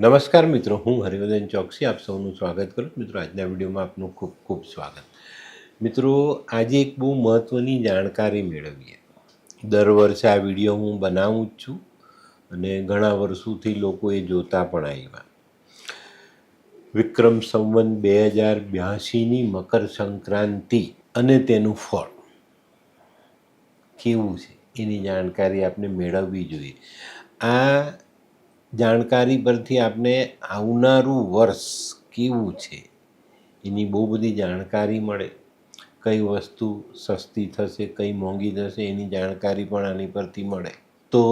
નમસ્કાર મિત્રો, હું હરિવર્ધન ચોકસી, આપ સૌનું સ્વાગત કરું મિત્રો, આજના વિડીયોમાં આપનું ખૂબ ખૂબ સ્વાગત. મિત્રો, આજે એક બહુ મહત્ત્વની જાણકારી મેળવીએ. દર વર્ષે આ વીડિયો હું બનાવું જ છું અને ઘણા વર્ષોથી લોકો એ જોતા પણ આવ્યા. વિક્રમ સંવંત બે હજાર બ્યાસીની મકર સંક્રાંતિ અને તેનું ફળ. કેવું છે? એની જાણકારી આપણે મેળવવી જોઈએ. આ જાણકારી પરથી આપને આવનારું વર્ષ કેવું છે? એની બહુ બધી જાણકારી મળે. કઈ વસ્તુ સસ્તી થશે, કઈ મોંઘી થશે, એની જાણકારી પણ આની પરથી મળે. તો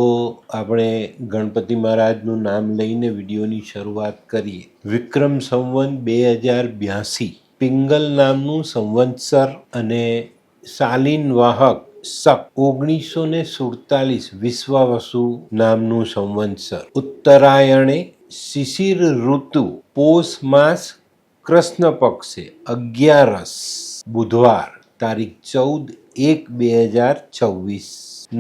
આપણે ગણપતિ મહારાજનું નામ લઈને વિડીયોની શરૂઆત કરીએ. વિક્રમ સંવંત બે હજાર બ્યાસી. પિંગલ નામનું સંવત્સર અને શાલીન વાહક સક ઓગણીસો ને સુડતાલીસ વિશ્વાવસુ નામનું સંવંત્સર. ઉત્તરાયણે શિશિર ઋતુ પોષ માસ કૃષ્ણ પક્ષે અગિયારસ બુધવાર તારીખ ચૌદ એક બે હજાર છવ્વીસ.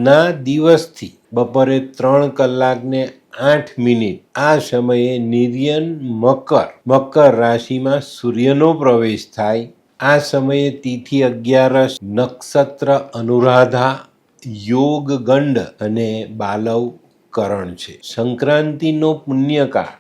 ના દિવસથી બપોરે ત્રણ કલાકને આઠ મિનિટ. આ સમયે નિર્યન મકર મકર રાશિમાં સૂર્યનો પ્રવેશ થાય આ સમયે તિથિ અગિયારસ નક્ષત્ર અનુરાધા યોગ ગંડ અને બાલવ કરણ છે. સંક્રાંતિનો પુણ્યકાળ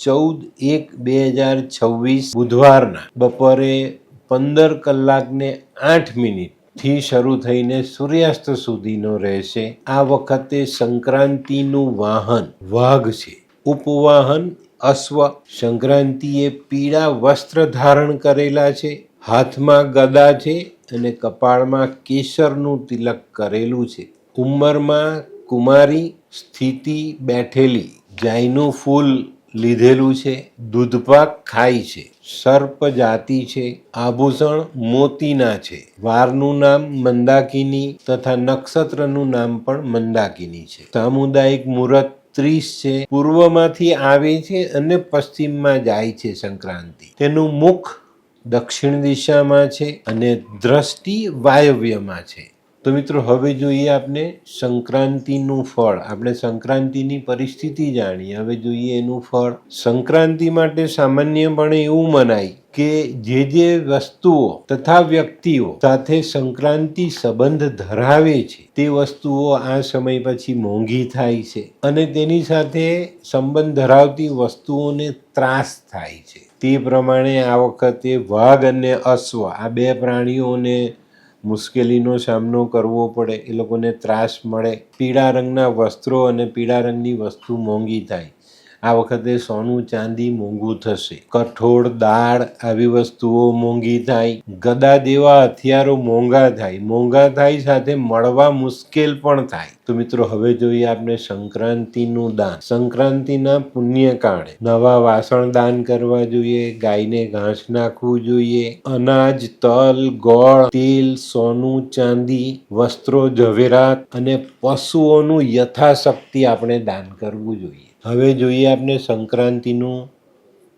ચૌદ એક બે હજાર છવ્વીસ બુધવારના બપોરે પંદર કલાકને આઠ મિનિટથી શરૂ થઈને સૂર્યાસ્ત સુધીનો રહેશે. આ વખતે સંક્રાંતિનું વાહન વાઘ છે. ઉપવાહન અશ્વ સંક્રાંતિએ પીળા વસ્ત્ર ધારણ કરેલા છે. હાથમાં ગદા છે અને કપાળમાં કેસરનું તિલક કરેલું છે. ઉંમરમાં કુમારી સ્થિતિ બેઠેલી જાયનું ફૂલ લીધેલું છે, દૂધપાક ખાય છે, સર્પ જાતિ છે, આભૂષણ મોતીના છે. વારનું નામ મંદાકિની તથા નક્ષત્રનું નામ પણ મંદાકિની છે. સામુદાયિક મુહૂર્ત ત્રીસ છે, પૂર્વમાંથી આવે છે અને પશ્ચિમમાં જાય છે સંક્રાંતિ. તેનું મુખ દક્ષિણ દિશામાં છે અને દ્રષ્ટિ વાયવ્યમાં છે. તો મિત્રો, હવે જોઈએ આપણે સંક્રાંતિનું ફળ. આપણે સંક્રાંતિની પરિસ્થિતિ જાણીએ. હવે જોઈએ એનું ફળ. સંક્રાંતિ માટે સામાન્યપણે એવું મનાય કે જે જે વસ્તુઓ તથા વ્યક્તિઓ સાથે સંક્રાંતિ સંબંધ ધરાવે છે, તે વસ્તુઓ આ સમય પછી મોંઘી થાય છે અને તેની સાથે સંબંધ ધરાવતી વસ્તુઓને ત્રાસ થાય છે. તે પ્રમાણે આ વખતે વાઘ અને અશ્વ, આ બે પ્રાણીઓને મુશ્કેલીનો સામનો કરવો પડે, એ લોકોને ત્રાસ મળે. પીળા રંગના વસ્ત્રો અને પીળા રંગની વસ્તુ મોંઘી થાય. આ વખતે સોનું, ચાંદી, મોંઘું થશે. કઠોળ, દાળ આવી વસ્તુઓ મોંઘી થાય. ગદા જેવા હથિયારો મોંઘા થાય. મોંઘા થાય સાથે મળવા મુશ્કેલ પણ થાય. તો મિત્રો, હવે જોઈએ આપણે સંક્રાંતિનું દાન. સંક્રાંતિના પુણ્ય કાળે નવા વાસણ દાન કરવા જોઈએ, ગાયને ઘાસ નાખવું જોઈએ. અનાજ, તલ, ગોળ, તેલ, સોનું, ચાંદી, વસ્ત્રો, ઝવેરાત અને પશુઓનું યથાશક્તિ આપણે દાન કરવું જોઈએ. હવે જોઈએ આપણે સંક્રાંતિનું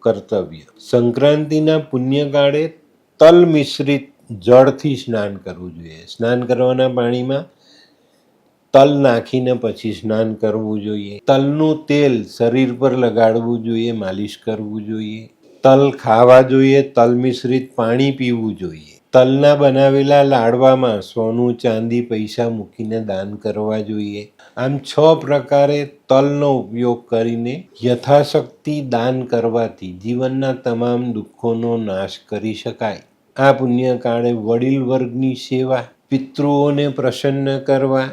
કર્તવ્ય. સંક્રાંતિના પુણ્યકાળે તલ મિશ્રિત જળથી સ્નાન કરવું જોઈએ. સ્નાન કરવાના પાણીમાં તલ નાખીને પછી સ્નાન કરવું જોઈએ. તલનું તેલ શરીર પર લગાડવું જોઈએ, માલિશ કરવું જોઈએ. તલ ખાવા જોઈએ, તલ મિશ્રિત પાણી પીવું જોઈએ. તલના બનાવેલા લાડવામાં સોનું, ચાંદી, પૈસા મૂકીને દાન કરવા જોઈએ. આમ છ પ્રકારે તલનો ઉપયોગ કરીને યથાશક્તિ દાન કરવાથી જીવનના તમામ દુઃખોનો નાશ કરી શકાય. આ પુણ્યકાળે વડીલ વર્ગની સેવા, પિતૃઓને પ્રસન્ન કરવા,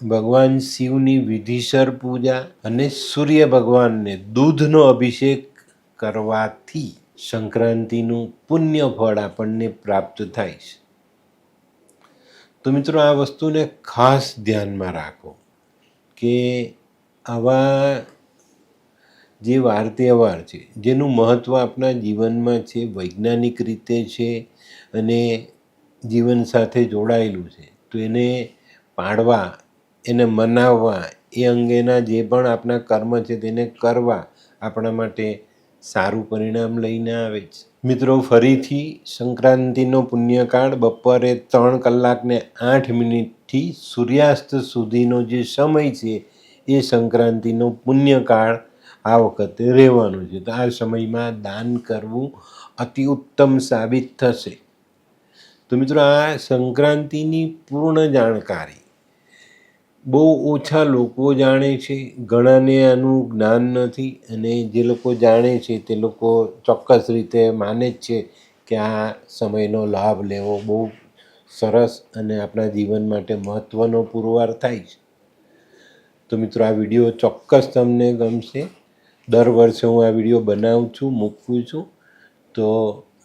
ભગવાન શિવની વિધિસર પૂજા અને સૂર્ય ભગવાનને દૂધનો અભિષેક કરવાથી સંક્રાંતિનું પુણ્ય ફળ આપણને પ્રાપ્ત થાય છે. તો મિત્રો આ વસ્તુને ખાસ ધ્યાનમાં રાખો કે આવા જે વાર તહેવાર છે, જેનું મહત્ત્વ આપણા જીવનમાં છે, વૈજ્ઞાનિક રીતે છે અને જીવન સાથે જોડાયેલું છે, તો એને પાડવા એને મનાવવા એ અંગેના જે પણ આપણા કર્મ છે તેને કરવા આપણા માટે સારું પરિણામ લઈને આવે છે. મિત્રો, ફરીથી સંક્રાંતિનો પુણ્યકાળ બપોરે ત્રણ કલાકને આઠ મિનિટથી સૂર્યાસ્ત સુધીનો જે સમય છે, એ સંક્રાંતિનો પુણ્યકાળ આ વખતે રહેવાનું છે. તો આ સમયમાં દાન કરવું અતિ ઉત્તમ સાબિત થશે. તો મિત્રો, આ સંક્રાંતિની પૂર્ણ જાણકારી બહુ ઓછા લોકો જાણે છે. ઘણાને આનું જ્ઞાન નથી અને જે લોકો જાણે છે તે લોકો ચોક્કસ રીતે માને જ છે કે આ સમયનો લાભ લેવો બહુ સરસ અને આપણા જીવન માટે મહત્ત્વનો પુરવાર થાય છે. તો મિત્રો, આ વીડિયો ચોક્કસ તમને ગમશે. દર વર્ષે હું આ વીડિયો બનાવું છું, મૂકું છું. તો